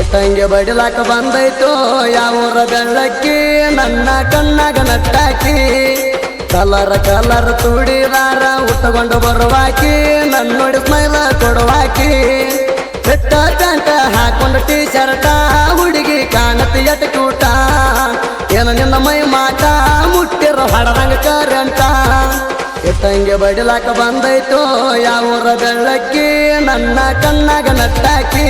ಎಟ್ಟಂಗೆ ಬಡಿಲಾಕ ಬಂದೈತೋ ಯಾವೂರ ಬೆಳ್ಳಕ್ಕಿ, ನನ್ನ ಕಣ್ಣಾಗ ನಟ್ಟಾಕಿ. ಕಲರ ಕಲರ್ ತುಡಿದಾರ, ಉಟ್ಟುಕೊಂಡು ಬರುವಾಕಿ ನನ್ನ ನೋಡಿ ಸ್ಮೈಲ ಕೊಡುವಾಕಿ. ಬೆಟ್ಟ ಪ್ಯಾಂಟ ಹಾಕೊಂಡು ಟೀ ಶರ್ಟ ಹುಡುಗಿ ಕಾಣತಿ ಎಟ ಏನ ನಿನ್ನ ಮೈ ಮಾಟ, ಮುಟ್ಟಿರೋ ಹಡದಂಗ ಕರೆಂಟ. ಎಟ್ಟಂಗೆ ಬಡಿಲಾಕ ಬಂದೈತೋ ಯಾವೂರ ಬೆಳ್ಳಕ್ಕಿ, ನನ್ನ ಕಣ್ಣಾಗ ನಟ್ಟಾಕಿ.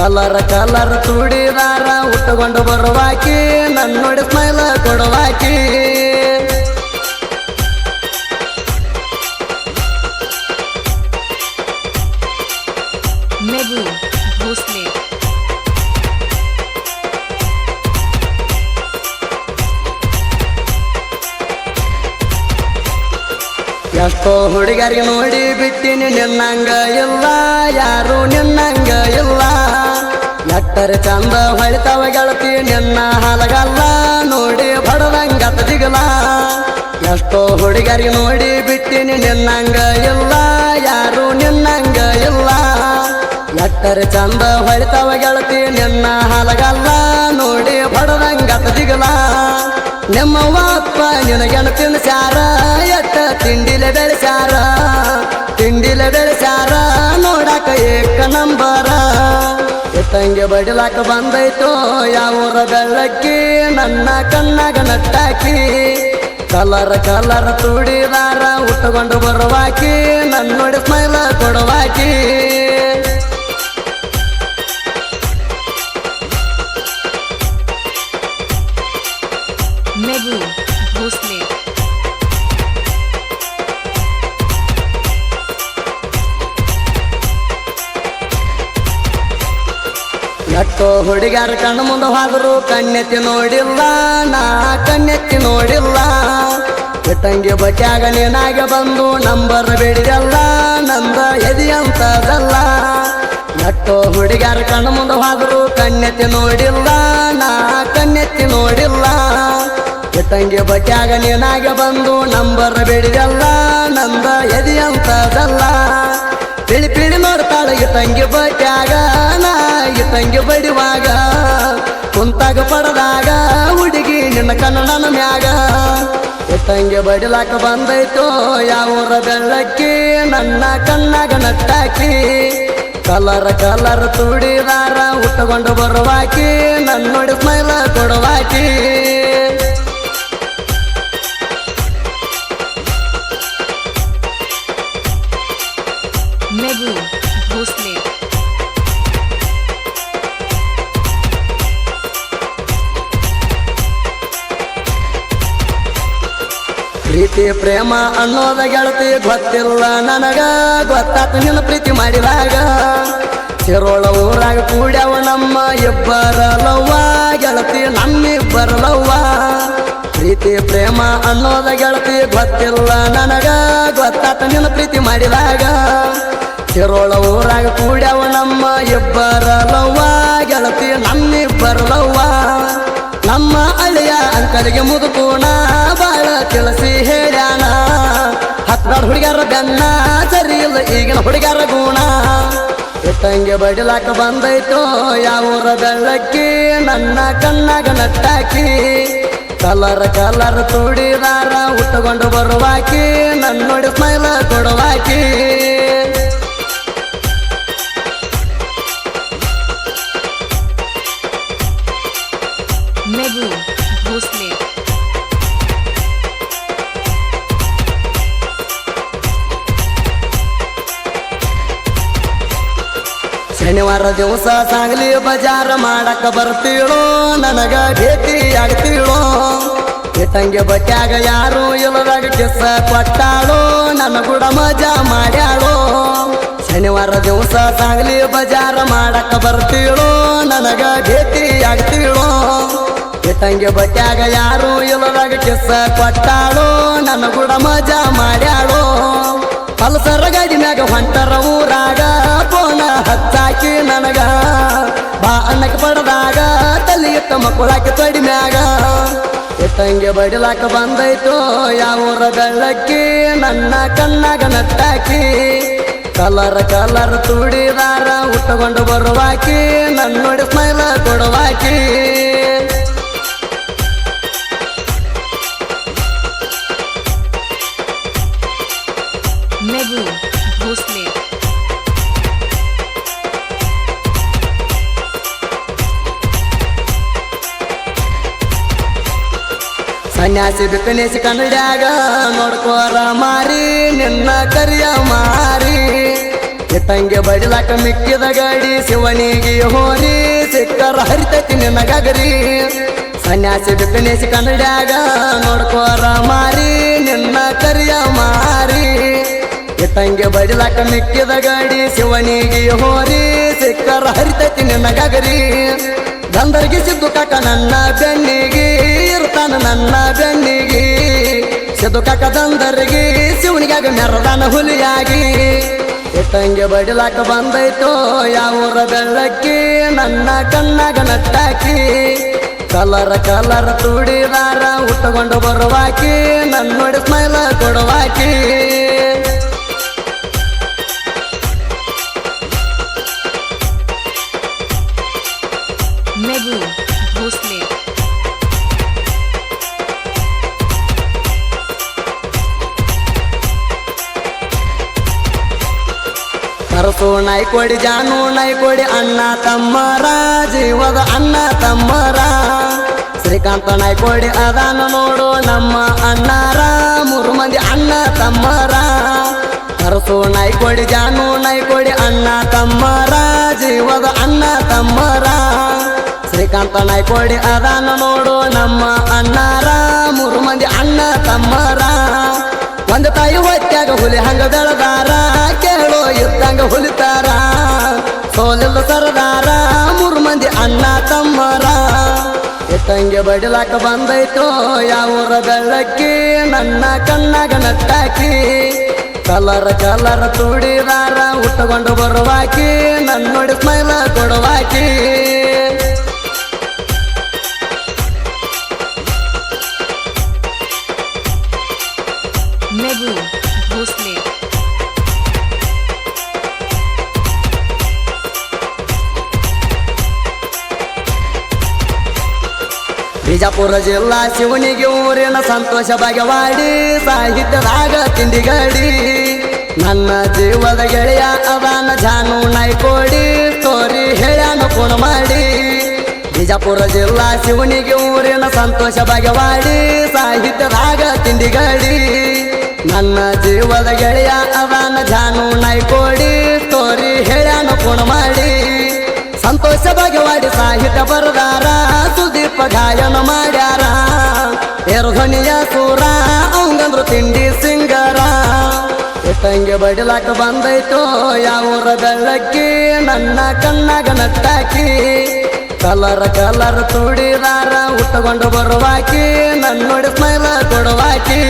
ಕಲರ್ ಕಲರ್ ತುಡಿದಾರ ಉಟ್ಟುಕೊಂಡು ಬರುವಾಕಿ ನನ್ನ ನೋಡಿ ಸ್ಮೈಲ ಕೊಡುವಾಕಿ ಎಷ್ಟೋ ಹುಡುಗರಿಗೆ ನೋಡಿ ಬಿಟ್ಟಿನಿ ನಿನ್ನಂಗ ಇಲ್ಲ ಯಾರು ನಿನ್ನಂಗ ಇಲ್ಲ. ಎಟ್ಟರೆ ಚಂದ ಹೊಳಿತಾವ ಗೆಳತಿ, ನಿನ್ನ ಹಲಗಲ್ಲ ನೋಡಿ ಬಡದಂಗ ದಿಗಲ. ಎಷ್ಟೋ ಹುಡುಗರಿಗೆ ನೋಡಿ ಬಿಟ್ಟಿನಿ, ನಿನ್ನಂಗ ಇಲ್ಲ, ಯಾರು ನಿನ್ನಂಗ ಇಲ್ಲ. ಎಟ್ಟರೆ ಚಂದ ಹೊಳಿತಾವ ಗೆಳತಿ, ನಿನ್ನ ಹಲಗಲ್ಲ ನೋಡಿ ಬಡದಂಗ ದಿಗಲ. ನಿಮ್ಮ ಅಪ್ಪ ನಿನಗೆನ ತಿನ್ಸಾರ ಎತ್ತ ತಿಂಡಿಲೆ ಬೆಳೆಸಾರ ತಿಂಡಿಲೆ ಬೆಳೆಸಾರ ನೋಡಾಕ ಏಕ ನಂಬರ? ಎತ್ತಂಗೆ ಬಡಿಲಾಕ ಬಂದೈತೋ ಯಾವೂರ ಬೆಳಕ್ಕಿ ನನ್ನ ಕಣ್ಣಾಗ ನಟ್ಟಾಕಿ. ಕಲರ್ ಕಲರ್ ತುಡಿದಾರ, ಉಟ್ಟುಕೊಂಡು ಬರುವಾಕಿ. ನನ್ನ ನೋಡಿ ಸ್ಮೈಲ ಕೊಡುವಾಕಿ. ಎಷ್ಟೋ ಹುಡುಗಾರ ಕಣ್ಣು ಮುಂದೆ ಹೋದ್ರು, ಕಣ್ಣೆತ್ತಿ ನೋಡಿಲ್ಲ, ನಾ ಕಣ್ಣೆತ್ತಿ ನೋಡಿಲ್ಲ. ಇಟ್ಟಂಗಿ ಬಟ್ಯಾಗ ನೀನಾಗೆ ಬಂದು ನಂಬರ್ ಬಿಡಿದಲ್ಲ, ನಂದ ಎದಿ ಅಂತದಲ್ಲ ಎಷ್ಟೋ ಹುಡುಗಾರ ಕಣ್ಣು ಮುಂದೆ ಹೋದ್ರು, ಕಣ್ಣೆತ್ತಿ ನೋಡಿಲ್ಲ, ನಾ ಕಣ್ಣೆತ್ತಿ ನೋಡಿಲ್ಲ. ಇಟ್ಟಂಗಿ ಬಟ್ಯಾಗ ನೀನಾಗೆ ಬಂದು ನಂಬರ್ ಬಿಡಿದಲ್ಲ, ನಂದ ಎದಿ ಅಂತದಲ್ಲ ಪಿಳಿ ಪಿಳಿ ನೋಡ್ತಾಳ ತಂಗಿ ಬಟ್ಯಾಗ ನಾ ತಂಗಿ ಬಡಿವಾಗ, ಕುಂತಾಗ ಪಡದಾಗ, ಹುಡುಗಿ ನಿನ್ನ ಕನ್ನಡನ ಮ್ಯಾಗ. ತಂಗಿ ಬಡಿಲಾಕ ಬಂದೈತೋ ಯಾವೂರ ಬೆಳ್ಳಕ್ಕಿ, ನನ್ನ ಕಣ್ಣಾಗ ನಟ್ಟಾಕಿ. ಕಲರ್ ಕಲರ್ ತುಡಿದಾರ, ಉಟ್ಟುಕೊಂಡು ಬರುವಾಕಿ ನನ್ನ ನೋಡಿ ಸ್ಮೈಲ ಕೊಡುವಾಕಿ. ಪ್ರೀತಿ ಪ್ರೇಮ ಅನ್ನೋದ ಗೆಳತಿ ಗೊತ್ತಿಲ್ಲ ನನಗ. ಗೊತ್ತಾತ ನಿನ್ನ ಪ್ರೀತಿ ಮಾಡಿದಾಗ. ಚಿರೋಳ ಊರಾಗ ಕೂಡ್ಯಾವ ನಮ್ಮ ಇಬ್ಬರ ಲವ್ವ ಗೆಳತಿ ನಮ್ಮಿಬ್ಬರ ಲವ್ವ ಪ್ರೀತಿ, ಪ್ರೇಮ ಅನ್ನೋದ ಗೆಳತಿ ಗೊತ್ತಿಲ್ಲ ನನಗ. ಗೊತ್ತಾತ ನಿನ್ನ ಪ್ರೀತಿ ಮಾಡಿದಾಗ. ಚಿರೋಳ ಊರಾಗ ಕೂಡ್ಯಾವ ನಮ್ಮ ಇಬ್ಬರ ಲವ್ವ ಗೆಳತಿ ನಮ್ಮಿಬ್ಬರ ಲವ್ವ ನಮ್ಮ ಅಳಿಯ ಅಂಕರಿಗೆ ಮುದುಕೋಣ, ಬಾಳ ತಿಳಿಸಿ ಹೇಳ್ಯಾನ. ಹತ್ತಾರು ಹುಡುಗರ ಬೆನ್ನ, ಸರಿ ಇಲ್ಲ ಈಗಿನ ಹುಡುಗರ ಗುಣ. ಎಟ್ಟಂಗೆ ಬಡಿಲಾಕ ಬಂದೈತೋ, ಯಾವೂರ ಬೆಳ್ಳಕ್ಕಿ, ನನ್ನ ಕಣ್ಣಾಗ ನಟ್ಟಾಕಿ. ಕಲರ್ ಕಲರ್ ತುಡಿದಾರ, ಉಟ್ಟುಕೊಂಡು ಬರುವಾಕಿ ನನ್ನ ನೋಡಿ ಸ್ಮೈಲ ಕೊಡುವಾಕಿ. ಶನಿವಾರ ದಿವಸ ಸಾಗಲಿ ಬಜಾರ ಮಾಡಕ ಬರ್ತೀಳೋ? ನನಗ ಭೇಟಿ ಆಗ್ತೀಳೋ? ಇಟ್ಟಂಗೆ ಬಟ್ಯಾಗ ಯಾರು ಇಲ್ಲದಾಗ ಕಿಸ್ಸ ಕೊಟ್ಟಾಳೋ? ನನ್ನ ಕೂಡ ಮಜಾ ಮಾಡ್ಯಾಳೋ? ಶನಿವಾರ ದಿವಸ ಸಾಗಲಿ ಬಜಾರ ಮಾಡಕ ಬರ್ತೀಳೋ? ನನಗ ಭೇಟಿ ಆಗ್ತೀಳೋ? ಇಟ್ಟಂಗೆ ಬಟ್ಯಾಗ ಯಾರು ಇಲ್ಲದಾಗ ಕಿಸ್ಸ ಕೊಟ್ಟಾಳೋ? ನನ್ನ ಕೂಡ ಮಜಾ ಮಾಡ್ಯಾಳೋ? ಪಲ್ಸರ ಗಾಡಿ ಮ್ಯಾಗ ಹೊಂಟರ ತಲೆ ಇಟ್ಟ ತಡಿಮ್ಯಾಗ ತೊಡಿ ಮ್ಯಾಗ. ಬಡಿಲಾಕ ಬಂದೈತೋ ಯಾವೂರ ಬೆಳ್ಳಕ್ಕಿ, ನನ್ನ ಕಣ್ಣಾಗ ನಟ್ಟಾಕಿ. ಕಲರ್ ಕಲರ್ ತುಡಿದಾರ ಉಟ್ಟ ಉಟ್ಟುಕೊಂಡು ಬರುವಾಕಿ ನನ್ನ ನೋಡಿ ಸ್ಮೈಲ ಕೊಡುವಾಕಿ. Bhosle. ಸನ್ಯಾಸಿ ಬಿಕ್ಕನೇಸಿ ಕನ್ನಡ್ಯಾಗ ನೋಡ್ಕೋರ ಮಾರಿ, ನಿನ್ನ ಕರಿಯ ಮಾರಿ. ಇಟ್ಟಂಗೆ ಬಡಿಲಾಕ ಮಿಕ್ಕಿದ ಗಾಡಿ ಶಿವನಿಗೆ ಹೋರಿ, ಸಿಕ್ಕರ ಹರಿತೈತಿ ನಿನ್ನ ಗಗರಿ ಸನ್ಯಾಸಿ ಬಿಕ್ಕನೇಸಿ ಕನ್ನಡ್ಯಾಗ ನೋಡ್ಕೋರ ಮಾರಿ, ನಿನ್ನ ಕರಿಯ ಮಾರಿ. ಇಟ್ಟಂಗೆ ಬಡಿಲಾಕ ಮಿಕ್ಕಿದ ಗಾಡಿ ಶಿವನಿಗೆ ಹೋರಿ, ಸಿಕ್ಕರ ಹರಿತೈತಿ ನಿನ್ನ ಗಗರಿ ಗಂಧರ್ಗಿಸಿದ್ದು ಕಾಕ ನನ್ನ ಬೆನ್ನಿಗೆ ಇರ್ತಾನ ನನ್ನ ಬೆನ್ನಿಗೆ ಸೆದು ಕಾಕ ತಂದರಿಗೆ ಶಿವನಿಗಾಗ ಮೆರದಾನ ಹುಲಿಯಾಗಿ. ಇಟ್ಟಂಗೆ ಬಡಿಲಾಕ ಬಂದೈತೋ ಯಾವೂರ ಬೆಳ್ಳಕ್ಕಿ, ನನ್ನ ಕಣ್ಣಾಗ ನಟ್ಟಾಕಿ. ಕಲರ ಕಲರ ತುಡಿದಾರ ಉಟ್ಟುಕೊಂಡು ಬರುವಾಕಿ ನನ್ನ ನೋಡಿ ಸ್ಮೈಲ ಕೊಡುವಾಕಿ. ಕರಸು ನಾಯಿ ಕೊಡಿ ಜಾನು ನಾಯಿ ಕೊಡಿ, ಅಣ್ಣ ತಮ್ಮರ, ಜೀವದ ಅಣ್ಣ ತಮ್ಮರ. ಶ್ರೀಕಾಂತ ನಾಯಿ ಕೊಡಿ ಅದಾನ ನೋಡು ನಮ್ಮ ಅಣ್ಣಾರ, ಮೂರು ಮಂದಿ ಅಣ್ಣ ತಮ್ಮರ. ಕರಸು ನಾಯಿ ಕೊಡಿ ಜಾನು ನಾಯಿ ಕೊಡಿ, ಅಣ್ಣ ತಮ್ಮರ, ಜೀವದ ಅಣ್ಣ ತಮ್ಮರ. ಶ್ರೀಕಾಂತ ನಾಯಿ ಕೊಡಿ ಅದಾನ ನೋಡು ನಮ್ಮ ಅಣ್ಣಾರ, ಮೂರು ಮಂದಿ ಅಣ್ಣ ತಮ್ಮರ. ಒಂದು ತಾಯಿ ಹೊತ್ತಾಗ ಹುಲಿ ಹಂಗ ಇದ್ದಂಗ ಹೊಲಿತಾರ. ಸೋಲಿಲ್ಲ ಸರದಾರ. ಮೂರು ಮಂದಿ ಅಣ್ಣ ತಮ್ಮರ. ಎತ್ತಂಗೆ ಬಡಿಲಾಕ ಬಂದೈತೋ ಯಾವೂರ ಬೆಳ್ಳಕ್ಕಿ, ನನ್ನ ಕಣ್ಣಾಗ ನಟ್ಟಾಕಿ. ಕಲರ ಕಲರ ತುಡಿದಾರ, ಉಟ್ಟುಕೊಂಡು ಬರುವಾಕಿ ನನ್ನ ನೋಡಿ ಸ್ಮೈಲ ಕೊಡುವಾಕಿ. ಬಿಜಾಪುರ ಜಿಲ್ಲಾ ಶಿವನಿಗೆ ಊರಿನ ಸಂತೋಷ ಬಗೆವಾಡಿ ಸಾಹಿತ್ಯದಾಗ ತಿಂಡಿಗಡಿ. ನನ್ನ ಜೀವದ ಗೆಳೆಯ ಅದಾನ ಜಾನು ನಾಯ್ಕೋಡಿ, ತೋರಿ ಹೇಳ್ಯಾನ ಪುಣ ಮಾಡಿ. ಬಿಜಾಪುರ ಜಿಲ್ಲಾ ಶಿವನಿಗೆ ಊರಿನ ಸಂತೋಷ ಬಗೆವಾಡಿ ಸಾಹಿತ್ಯದಾಗ ತಿಂಡಿಗಡಿ. ನನ್ನ ಜೀವದ ಗೆಳೆಯ ಅದಾನ ಜಾನು ನಾಯ್ಕೋಡಿ, ತೋರಿ ಹೇಳ್ಯಾನ ಪುಣ ಮಾಡಿ. ಸಂತೋಷ ಬಗೆವಾಡಿ ಸಾಹಿತ್ಯ ಬರದಾರ, ಸುದೀಪ ಗಾಯನ ಮಾಡ್ಯಾರ. ಎರಧ್ವನಿಯ ಧ್ವನಿಯ ಸೂರ, ಅವಂಗಂದ್ರು ತಿಂಡಿ ಸಿಂಗರ. ಇಟ್ಟಂಗೆ ಬಡಿಲಾಕ ಬಂದೈತೋ ಯಾವೂರ ಬೆಳ್ಳಕ್ಕಿ, ನನ್ನ ಕಣ್ಣಾಗ ನಟ್ಟಾಕಿ. ಕಲರ್ ಕಲರ್ ತುಡಿದಾರ, ಉಟ್ಟುಕೊಂಡು ಬರುವಾಕಿ ನನ್ನ ನೋಡಿ ಸ್ಮೈಲ ಕೊಡುವಾಕಿ.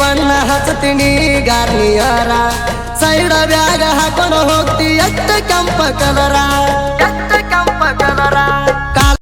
ಬಣ್ಣ ಹಚ್ಚತೀನಿ ಗಾರ್ನಿಯರ ಸೈಡ ಬ್ಯಾಗ ಹಾಕೊಂಡು ಹೋಗ್ತಿ ಎಷ್ಟ ಕೆಂಪ ಕಲರ. ಎಷ್ಟ ಕೆಂಪ ಕಲರ.